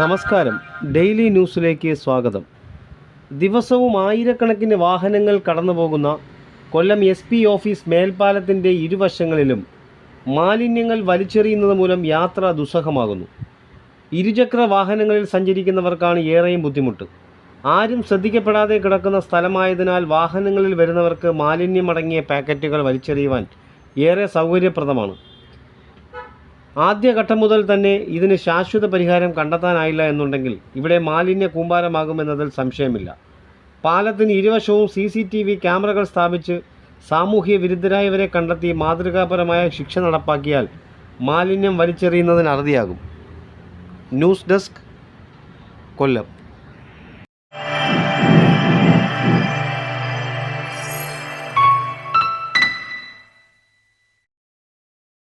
നമസ്കാരം. ഡെയിലി ന്യൂസിലേക്ക് സ്വാഗതം. ദിവസവും ആയിരക്കണക്കിന് വാഹനങ്ങൾ കടന്നു പോകുന്ന കൊല്ലം എസ് പി ഓഫീസ് മേൽപ്പാലത്തിന്റെ ഇരുവശങ്ങളിലും മാലിന്യങ്ങൾ വലിച്ചെറിയുന്നത് മൂലം യാത്ര ദുസ്സഹമാകുന്നു. ഇരുചക്ര വാഹനങ്ങളിൽ സഞ്ചരിക്കുന്നവർക്കാണ് ഏറെയും ബുദ്ധിമുട്ട്. ആരും ശ്രദ്ധിക്കപ്പെടാതെ കിടക്കുന്ന സ്ഥലമായതിനാൽ വാഹനങ്ങളിൽ വരുന്നവർക്ക് മാലിന്യമടങ്ങിയ പാക്കറ്റുകൾ വലിച്ചെറിയുവാൻ ഏറെ സൗകര്യപ്രദമാണ്. ആദ്യഘട്ടം മുതൽ തന്നെ ഇതിന് ശാശ്വത പരിഹാരം കണ്ടെത്താനായില്ല എന്നുണ്ടെങ്കിൽ ഇവിടെ മാലിന്യ കൂമ്പാരമാകുമെന്നതിൽ സംശയമില്ല. പാലത്തിന് ഇരുവശവും സി സി ടി വി ക്യാമറകൾ സ്ഥാപിച്ച് സാമൂഹ്യ വിരുദ്ധരായവരെ കണ്ടെത്തി മാതൃകാപരമായ ശിക്ഷ നടപ്പാക്കിയാൽ മാലിന്യം വലിച്ചെറിയുന്നതിന് അറുതിയാകും. ന്യൂസ് ഡെസ്ക് കൊല്ലം.